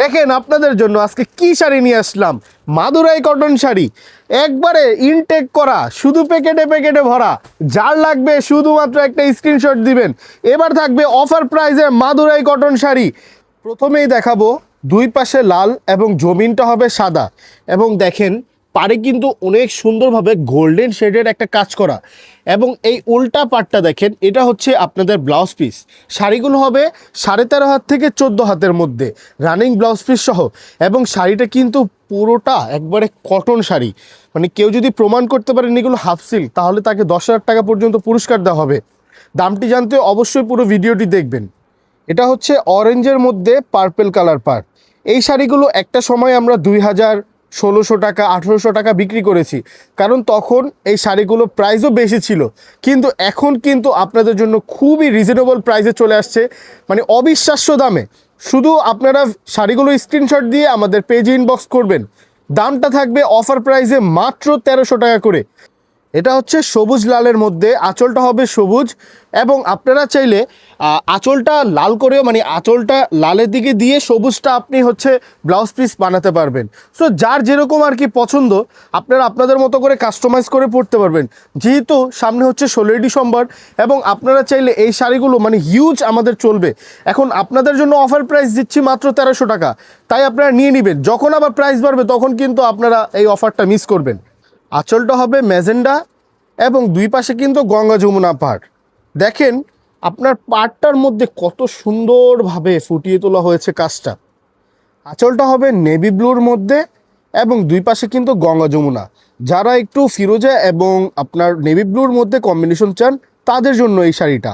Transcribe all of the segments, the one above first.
দেখেন আপনাদের জন্য আজকে কি শাড়ি নিয়ে আসলাম? মাদুরাই কটন শাড়ি। একবারে ইনটেক করা, শুধু প্যাকেটে প্যাকেটে ভরা। যার লাগবে শুধুমাত্র একটা স্ক্রিনশট দিবেন। এবার থাকবে অফার প্রাইজে মাদুরাই কটন শাড়ি। প্রথমেই দেখাবো, দুই পাশে লাল এবং জমিনটা হবে সাদা। এবং দেখেন পারে কিন্তু অনেক সুন্দরভাবে গোল্ডেন শেডের একটা কাজ করা। এবং এই উল্টা পাটটা দেখেন, এটা হচ্ছে আপনাদের ব্লাউজ পিস শাড়িগুলো হবে সাড়ে তেরো হাত থেকে চোদ্দ হাতের মধ্যে রানিং ব্লাউজ পিস সহ। এবং শাড়িটা কিন্তু পুরোটা একবারে কটন শাড়ি। মানে কেউ যদি প্রমাণ করতে পারেন এগুলো হাফ সিল্ক তাহলে তাকে দশ হাজার টাকা পর্যন্ত পুরস্কার দেওয়া হবে। দামটি জানতে অবশ্যই পুরো ভিডিওটি দেখবেন। এটা হচ্ছে অরেঞ্জের মধ্যে পার্পেল কালার পার্ট এই শাড়িগুলো একটা সময় আমরা দুই হাজার ষোলোশো টাকা, আঠেরোশো টাকা বিক্রি করেছি। কারণ তখন এই শাড়িগুলো প্রাইসও বেশি ছিল। কিন্তু এখন কিন্তু আপনাদের জন্য খুবই রিজনেবল প্রাইসে চলে আসছে। মানে অবিশ্বাস্য দামে। শুধু আপনারা শাড়িগুলো স্ক্রিনশট দিয়ে আমাদের পেজ ইনবক্স করবেন। দামটা থাকবে অফার প্রাইসে মাত্র তেরোশো টাকা করে। এটা হচ্ছে সবুজ লালের মধ্যে, আঁচলটা হবে সবুজ। এবং আপনারা চাইলে আঁচলটা লাল করেও মানে আঁচলটা লালের দিকে দিয়ে সবুজটা আপনি হচ্ছে ব্লাউজ পিস বানাতে পারবেন। সো যার যেরকম আর কি পছন্দ, আপনারা আপনাদের মতো করে কাস্টমাইজ করে পড়তে পারবেন। যেহেতু সামনে হচ্ছে ষোলোই ডিসেম্বর এবং আপনারা চাইলে এই শাড়িগুলো মানে হিউজ আমাদের চলবে। এখন আপনাদের জন্য অফার প্রাইস দিচ্ছি মাত্র তেরোশো টাকা। তাই আপনারা নিয়ে নেবেন। যখন আবার প্রাইস বাড়বে, তখন কিন্তু আপনারা এই অফারটা মিস করবেন। আঁচলটা হবে ম্যাজেন্ডা এবং দুই পাশে কিন্তু গঙ্গা যমুনা পাহাড় দেখেন, আপনার পাড়টার মধ্যে কত সুন্দরভাবে ফুটিয়ে তোলা হয়েছে কাজটা। আঁচলটা হবে নেভি ব্লুর মধ্যে এবং দুই পাশে কিন্তু গঙ্গা যমুনা। যারা একটু ফিরোজা এবং আপনার নেভি ব্লুর মধ্যে কম্বিনেশন চান, তাদের জন্য এই শাড়িটা।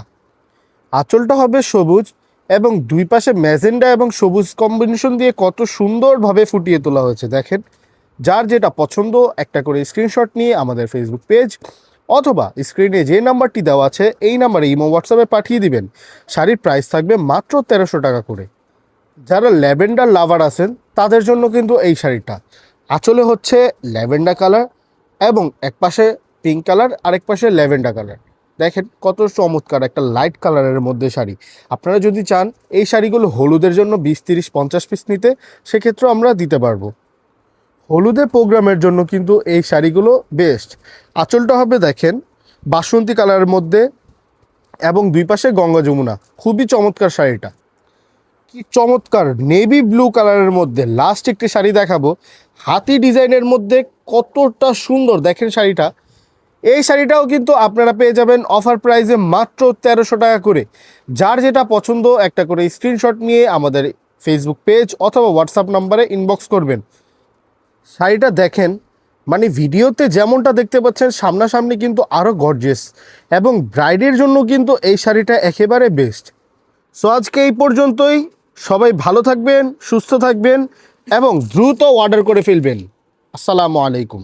আঁচলটা হবে সবুজ এবং দুই পাশে ম্যাজেন্ডা এবং সবুজ কম্বিনেশন দিয়ে কত সুন্দরভাবে ফুটিয়ে তোলা হয়েছে। দেখেন যার যেটা পছন্দ, একটা করে স্ক্রিনশট নিয়ে আমাদের ফেসবুক পেজ অথবা স্ক্রিনে যে নাম্বারটি দেওয়া আছে, এই নাম্বারে ইমো হোয়াটসঅ্যাপে পাঠিয়ে দিবেন। শাড়ির প্রাইস থাকবে মাত্র তেরোশো টাকা করে। যারা ল্যাভেন্ডার লাভার আছেন, তাদের জন্য কিন্তু এই শাড়িটা। আঁচলে হচ্ছে ল্যাভেন্ডার কালার এবং এক পাশে পিঙ্ক কালার আরেক পাশে ল্যাভেন্ডার কালার দেখেন কত চমৎকার একটা লাইট কালারের মধ্যে শাড়ি। আপনারা যদি চান, এই শাড়িগুলো হলুদের জন্য বিশ, তিরিশ, পঞ্চাশ পিস নিতে, সেক্ষেত্রেও আমরা দিতে পারব। হলুদে প্রোগ্রামের জন্য কিন্তু এই শাড়িগুলো বেস্ট আঁচলটা হবে দেখেন, বাসন্তী কালারের মধ্যে এবং দুই পাশে গঙ্গা যমুনা। খুবই চমৎকার শাড়িটা। কি চমৎকার নেভি ব্লু কালারের মধ্যে লাস্ট একটি শাড়ি দেখাবো। হাতি ডিজাইনের মধ্যে কতটা সুন্দর, দেখেন শাড়িটা। এই শাড়িটাও কিন্তু আপনারা পেয়ে যাবেন অফার প্রাইসে মাত্র তেরোশো টাকা করে। যার যেটা পছন্দ, একটা করে স্ক্রিনশট নিয়ে আমাদের ফেসবুক পেজ অথবা হোয়াটসঅ্যাপ নাম্বারে ইনবক্স করবেন। শাড়িটা দেখেন মানে ভিডিওতে যেমনটা দেখতে পাচ্ছেন, সামনাসামনি কিন্তু আরও গর্জেস এবং ব্রাইডের জন্য কিন্তু এই শাড়িটা একেবারে বেস্ট সো আজকে এই পর্যন্তই। সবাই ভালো থাকবেন, সুস্থ থাকবেন এবং দ্রুত অর্ডার করে ফেলবেন। আসসালামু আলাইকুম।